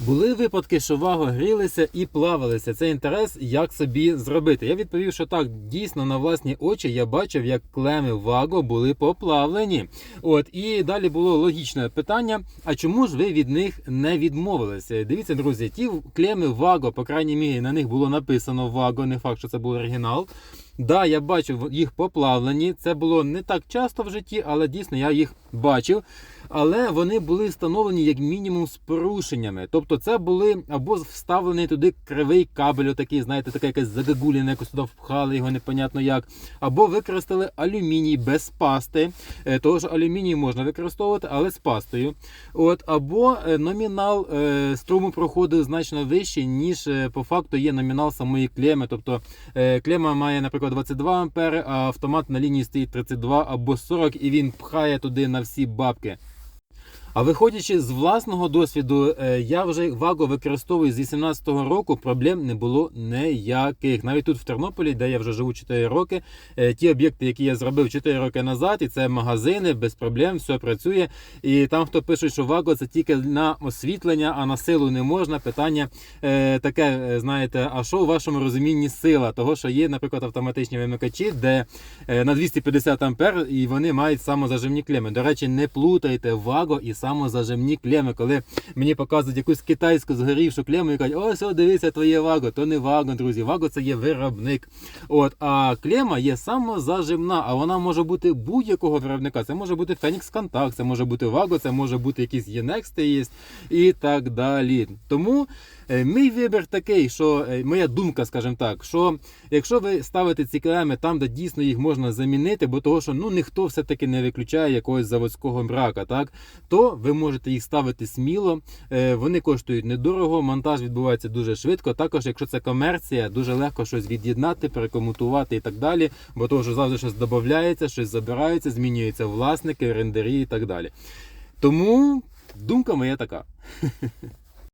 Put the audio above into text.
Були випадки, що ваго грілися і плавалися. Це інтерес, як собі зробити. Я відповів, що так, дійсно на власні очі я бачив, як клеми ваго були поплавлені. От і далі було логічне питання: а чому ж ви від них не відмовилися? Дивіться, друзі, ті клеми ваго, по крайній мірі, на них було написано ваго, не факт, що це був оригінал. Да, я бачив їх поплавлені. Це було не так часто в житті, але дійсно я їх бачив. Але вони були встановлені як мінімум з порушеннями. Тобто, це були або вставлений туди кривий кабель, отакий, знаєте, таке якесь загагуліне, якось туди впхали його непонятно як. Або використали алюміній без пасти. Е, Того ж алюміній можна використовувати, але з пастою. От, або е, номінал е, струму проходу значно вищий, ніж по факту є номінал самої клеми. Тобто клема має, наприклад, 22 ампери, а автомат на лінії стоїть 32 або 40, і він пхає туди на всі бабки. А виходячи з власного досвіду, е, я вже ваго використовую з 18-го року. Проблем не було ніяких. Навіть тут в Тернополі, де я вже живу 4 роки, е, ті об'єкти, які я зробив 4 роки назад, і це магазини без проблем, все працює. І там, хто пише, що ваго це тільки на освітлення, а на силу не можна. Питання е, таке, знаєте, а що у вашому розумінні сила? Того, що є, наприклад, автоматичні вимикачі, де на 250 ампер і вони мають самозажимні клеми. До речі, не плутайте ваго і самозажимні клеми. Коли мені показують якусь китайську згорівшу клему і кажуть, ось, о, дивіться, твоє ваго, то не ваго, друзі. Ваго це є виробник. От, а клема є самозажимна, а вона може бути будь-якого виробника. Це може бути Phoenix Contact, це може бути ваго, це може бути якісь Yenex є і так далі. Тому е, мій вибір такий, що е, моя думка, скажімо так, що якщо ви ставите ці клеми там, де дійсно їх можна замінити, бо того, що ну ніхто все-таки не виключає якогось заводського брака, так то ви можете їх ставити сміло. Е, Вони коштують недорого, монтаж відбувається дуже швидко. Також, якщо це комерція, дуже легко щось від'єднати, перекомутувати і так далі. Бо того, що завжди щось додається, щось забирається, змінюються власники, рендері і так далі. Тому думка моя така.